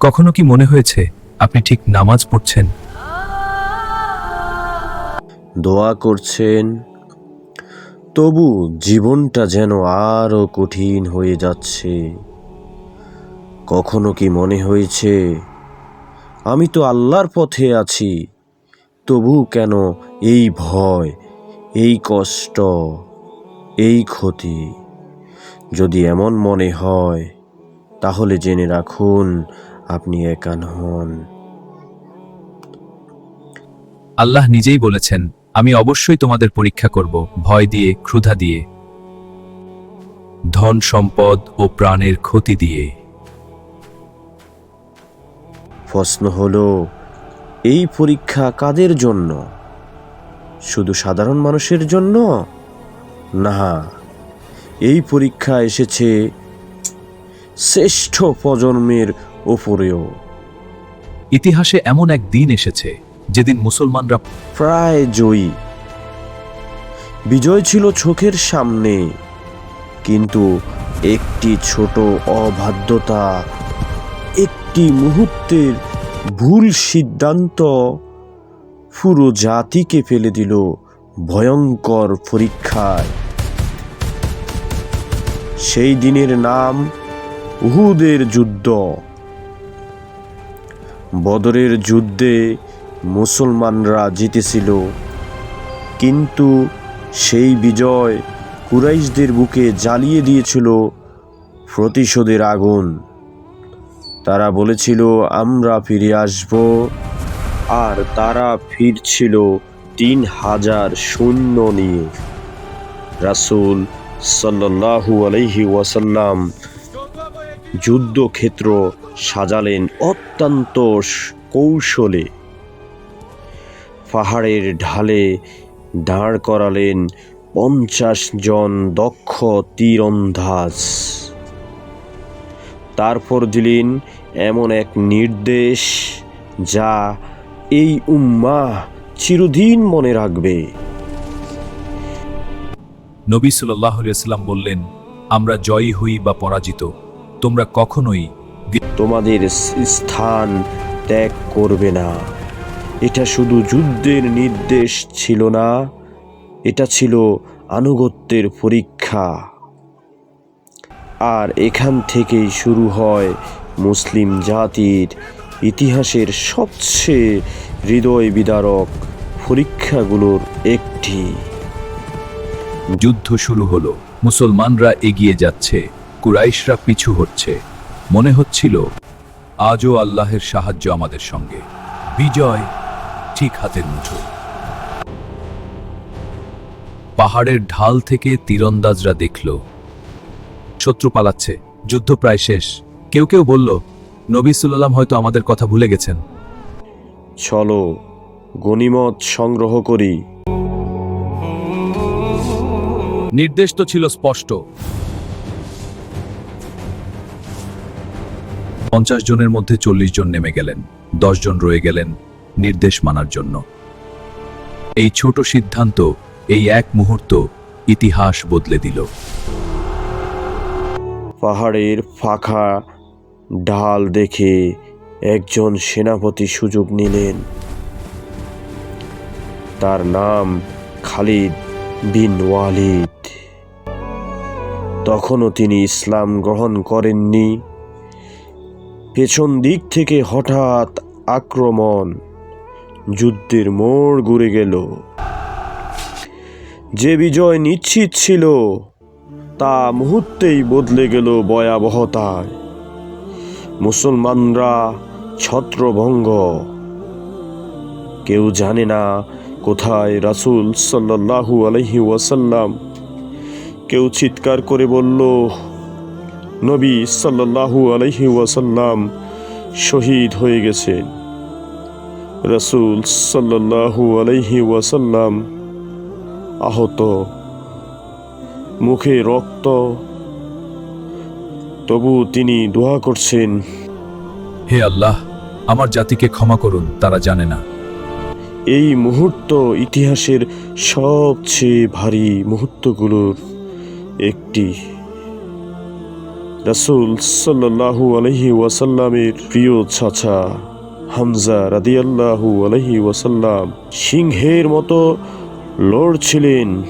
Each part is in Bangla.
কখনো কি মনে হয়েছে আপনি ঠিক নামাজ পড়ছেন? দোয়া করছেন, তবু জীবনটা যেন আরও কঠিন হয়ে যাচ্ছে। কখনো কি মনে হয়েছে, আমি তো আল্লাহর পথে আছি, তবু কেন এই ভয়, এই কষ্ট, এই ক্ষতি? যদি এমন মনে হয়, তাহলে জেনে রাখুন আপনি একান হন। আল্লাহ নিজেই বলেছেন আমি অবশ্যই তোমাদের পরীক্ষা করব ভয় দিয়ে ক্ষুধা দিয়ে। ধন সম্পদ ও প্রাণের ক্ষতি দিয়ে। প্রশ্ন হলো এই পরীক্ষা কাদের জন্য? শুধু সাধারণ মানুষের জন্য? না এই পরীক্ষা এসেছে শ্রেষ্ঠ প্রজন্মের ওপরেও ইতিহাসে এমন এক দিন এসেছে যেদিন মুসলমানরা প্রায় জয়ী। বিজয় ছিল চোখের সামনে কিন্তু একটি ছোট অবাধ্যতা একটি মুহূর্তের ভুল সিদ্ধান্ত পুরো জাতিকে ফেলে দিল ভয়ঙ্কর পরীক্ষায়। সেই দিনের নাম উহুদের যুদ্ধ। বদরের যুদ্ধে মুসলমানরা জিতেছিল। কিন্তু সেই বিজয় কুরাইশদের বুকে জ্বালিয়ে দিয়েছিল প্রতিশোধের আগুন। তারা বলেছিল, আমরা ফিরে আসব। আর তারা ফিরছিল তিন হাজার শূন্য নিয়ে। রাসূল সাল্লাল্লাহু আলাইহি ওয়াসাল্লাম যুদ্ধক্ষেত্র সাজালেন অত্যন্ত কৌশলে। পাহাড়ের ঢালে দাঁড় করালেন পঞ্চাশ জন দক্ষ তীরন্দাজ। তারপর দিলেন এমন এক নির্দেশ যা এই উম্মা চিরদিন মনে রাখবে। নবী সাল্লাম বললেন, আমরা জয়ী হই বা পরাজিত। তোমরা কখনোই তোমাদের স্থান ত্যাগ করবে না। এটা শুধু যুদ্ধের নির্দেশ ছিল না, এটা ছিল আনুগত্যের পরীক্ষা। আর এখান থেকেই শুরু হয় মুসলিম জাতির ইতিহাসের সবচেয়ে হৃদয় বিদারক পরীক্ষাগুলোর একটি। যুদ্ধ শুরু হলো। মুসলমানরা এগিয়ে যাচ্ছে, কুরাইশরা পিছু হচ্ছে মনে হচ্ছিল আজও আল্লাহের সাহায্য আমাদের সঙ্গে। বিজয় ঠিক হাতের মুঠোয় পাহাড়ের ঢাল থেকে তীরন্দাজরা দেখল। শত্রু পালাচ্ছে যুদ্ধ প্রায় শেষ। কেউ কেউ বলল নবী সাল্লাম হয়তো আমাদের কথা ভুলে গেছেন। চলো গনিমত সংগ্রহ করি। নির্দেশ তো ছিল স্পষ্ট। পঞ্চাশ জনের মধ্যে চল্লিশ জন নেমে গেলেন। জন রয়ে গেলেন নির্দেশ মানার জন্য। এই ছোট সিদ্ধান্ত, এই এক মুহূর্ত ইতিহাস বদলে দিল। পাহাড়ের ফাঁকা ঢাল দেখে একজন সেনাপতি সুযোগ নিলেন। তার নাম খালিদ বিন ওয়ালিদ। তখনও তিনি ইসলাম গ্রহণ করেননি। পেছন দিক থেকে হঠাৎ আক্রমণ। যুদ্ধের মোড় ঘুরে গেল। যে বিজয় নিশ্চিত ছিল, তা মুহূর্তেই বদলে গেল ভয়াবহতায়। মুসলমানরা ছত্রভঙ্গ। কেউ জানে না কোথায় রাসূল সাল্লাল্লাহু আলাইহি ওয়াসাল্লাম। কেউ চিৎকার করে বলল নবী সাল্লাল্লাহু আলাইহি ওয়াসাল্লাম শহীদ হয়ে গেছেন। রসুল সাল্লাল্লাহু আলাইহি ওয়াসাল্লাম আহত। মুখে রক্ত। তবু তিনি দোয়া করছেন হে আল্লাহ আমার জাতিকে ক্ষমা করুন তারা জানে না। এই মুহূর্ত ইতিহাসের সবচেয়ে ভারী মুহূর্তগুলোর একটি। রাসূল সাল্লাল্লাহু আলাইহি ওয়াসাল্লামের প্রিয় চাচা হামজা রাদিয়াল্লাহু আলাইহি ওয়াসাল্লাম সিংহের মতো লড়ছিলেন,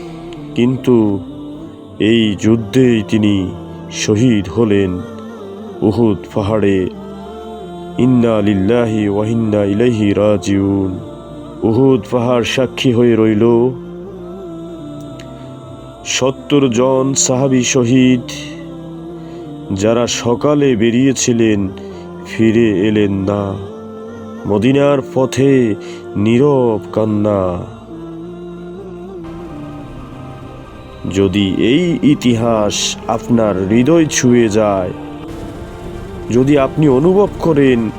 কিন্তু এই যুদ্ধেই তিনি শহীদ হলেন উহুদ পাহাড়ে। ইন্না লিল্লাহি ওয়াহিন্না ইলাইহি রাজিউন। উহুদ পাহাড় সাক্ষী হয়ে রইল। সত্তর জন সাহাবি শহীদ যারা সকালে বেরিয়েছিলেন, ফিরে এলেন না। মদিনার পথে নীরব কান্না। যদি এই ইতিহাস আপনার হৃদয় ছুঁয়ে যায়, যদি আপনি অনুভব করেন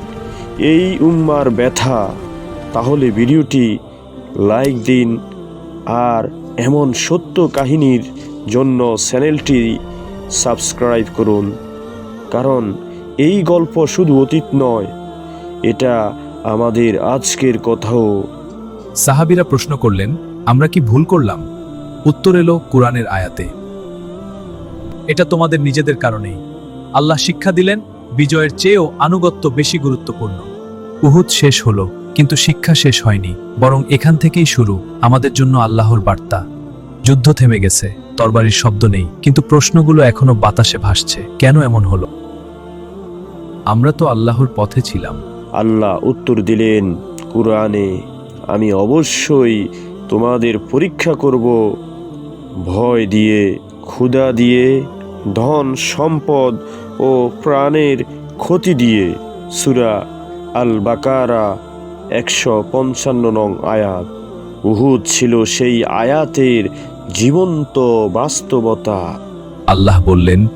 এই উম্মার ব্যথা, তাহলে ভিডিওটি লাইক দিন আর এমন সত্য কাহিনীর জন্য চ্যানেলটি সাবস্ক্রাইব করুন। কারণ এই গল্প শুধু অতীত নয়, এটা আমাদের আজকের কথাও। সাহাবিরা প্রশ্ন করলেন, আমরা কি ভুল করলাম? উত্তর এলো কোরআনের আয়াতে। এটা তোমাদের নিজেদের কারণেই। আল্লাহ শিক্ষা দিলেন, বিজয়ের চেয়েও আনুগত্য বেশি গুরুত্বপূর্ণ। উহুদ শেষ হলো, কিন্তু শিক্ষা শেষ হয়নি, বরং এখান থেকেই শুরু, আমাদের জন্য আল্লাহর বার্তা। যুদ্ধ থেমে গেছে। তরবারির শব্দ নেই, কিন্তু প্রশ্নগুলো এখনও বাতাসে ভাসছে। কেন এমন হলো? আমরা তো আল্লাহর পথে ছিলাম। আল্লাহ উত্তর দিলেন, কুরআনে আমি অবশ্যই তোমাদের পরীক্ষা করব। ভয় দিয়ে, ক্ষুধা দিয়ে, ধন, সম্পদ ও প্রাণের ক্ষতি দিয়ে। সুরা আল বাকারা একশো পঞ্চান্ন নং আয়াত। উহুদ ছিল সেই আয়াতের জীবন্ত বাস্তবতা। আল্লাহ বললেন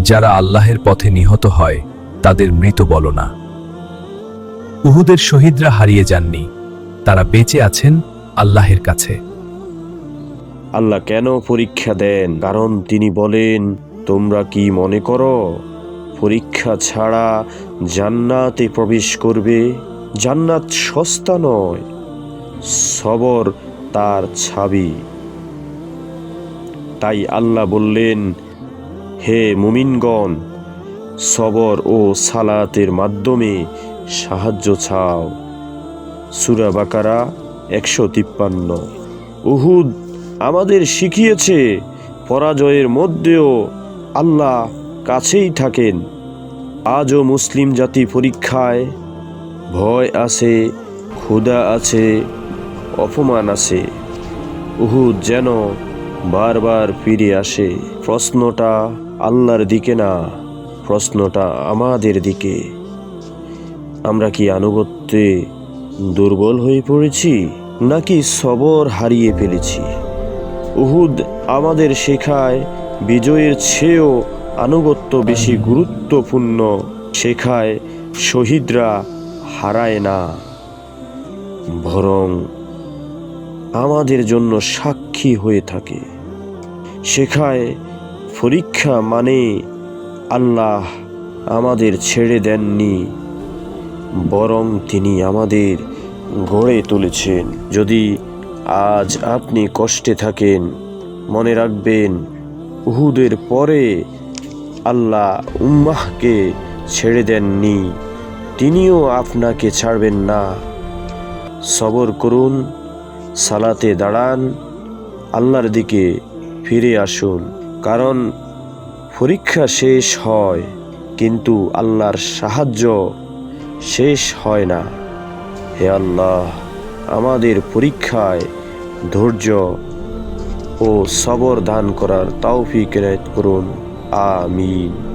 যারা আল্লাহের পথে নিহত হয় তাদের মৃত বলো না। উহুদের শহীদরা হারিয়ে যাননি তারা বেঁচে আছেন আল্লাহের কাছে। আল্লাহ কেন পরীক্ষা দেন? কারণ তিনি বলেন তোমরা কি মনে করো পরীক্ষা ছাড়া জান্নাতে প্রবেশ করবে? জান্নাত সস্তা নয় সবর তার ছাবি। তাই আল্লাহ বললেন, হে মুমিনগণ, সবর ও সালাতের মাধ্যমে সাহায্য ছাও সুরা বাকারা একশো তিপ্পান্ন। উহুদ আমাদের শিখিয়েছে, পরাজয়ের মধ্যেও আল্লাহ কাছেই থাকেন। আজও মুসলিম জাতি পরীক্ষায় ভয় আছে, ক্ষুধা আছে, অপমান আছে। উহুদ যেন বারবার ফিরে আসে, প্রশ্নটা আল্লাহর দিকে না, প্রশ্নটা আমাদের দিকে। আমরা কি আনুগত্যে দুর্বল হয়ে পড়েছি, নাকি সবর হারিয়ে ফেলেছি? উহুদ আমাদের শেখায়, বিজয়ের চেয়েও আনুগত্য বেশি গুরুত্বপূর্ণ, শেখায় শহীদরা হারায় না, বরং আমাদের জন্য সাক্ষী হয়ে থাকে। শেখায়, পরীক্ষা মানে আল্লাহ আমাদের ছেড়ে দেননি, বরং তিনি আমাদের গড়ে তুলেছেন। যদি আজ আপনি কষ্টে থাকেন, মনে রাখবেন, উহুদের পরে আল্লাহ উম্মাহকে ছেড়ে দেননি, তিনিও আপনাকে ছাড়বেন না। সবর করুন সালাতে দাঁড়ান, আল্লাহর দিকে ফিরে আসুন। কারণ পরীক্ষা শেষ হয়, কিন্তু আল্লাহর সাহায্য শেষ হয় না। হে আল্লাহ, আমাদের পরীক্ষায় ধৈর্য ও সবর দান করার এনায়েত করুন। আমিন।